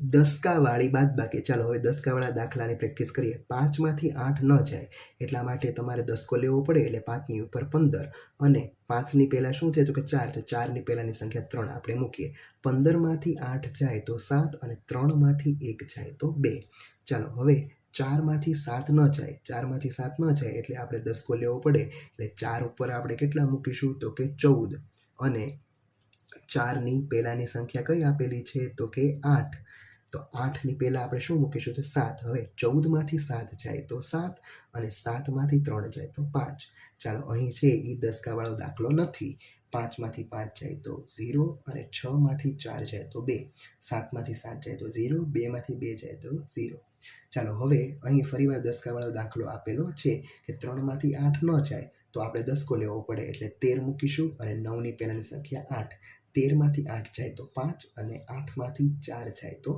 દસકાવાળી બાદબાકી ચાલો હવે દસકાવાળા દાખલાની પ્રેક્ટિસ કરીએ. પાંચમાંથી આઠ ન જાય એટલા માટે તમારે દસકો લેવો પડે એટલે પાંચની ઉપર પંદર અને પાંચની પહેલાં શું છે તો કે ચાર. તો ચારની પહેલાંની સંખ્યા ત્રણ આપણે મૂકીએ. પંદરમાંથી આઠ જાય તો સાત અને ત્રણમાંથી એક જાય તો બે. ચાલો હવે ચારમાંથી સાત ન જાય. ચારમાંથી સાત ન જાય એટલે આપણે દસકો લેવો પડે. એટલે ચાર ઉપર આપણે કેટલા મૂકીશું તો કે ચૌદ અને ચારની પહેલાંની સંખ્યા કઈ આપેલી છે? તો કે આઠ. તો આઠની પહેલાં આપણે શું મૂકીશું? તો સાત. હવે ચૌદમાંથી સાત જાય તો સાત અને સાતમાંથી ત્રણ જાય તો પાંચ. ચાલો, અહીં છે એ દસકાવાળો દાખલો નથી. પાંચમાંથી પાંચ જાય તો ઝીરો અને છમાંથી ચાર જાય તો બે. સાતમાંથી સાત જાય તો ઝીરો બેમાંથી બે જાય તો ઝીરો. ચાલો હવે અહીં ફરીવાર દસકાવાળો દાખલો આપેલો છે કે ત્રણમાંથી આઠ ન જાય તો આપણે દસકો લેવો પડે એટલે તેર મૂકીશું અને નવની પહેલાંની સંખ્યા આઠ. તેરમાંથી આઠ જાય તો પાંચ અને આઠમાંથી ચાર જાય તો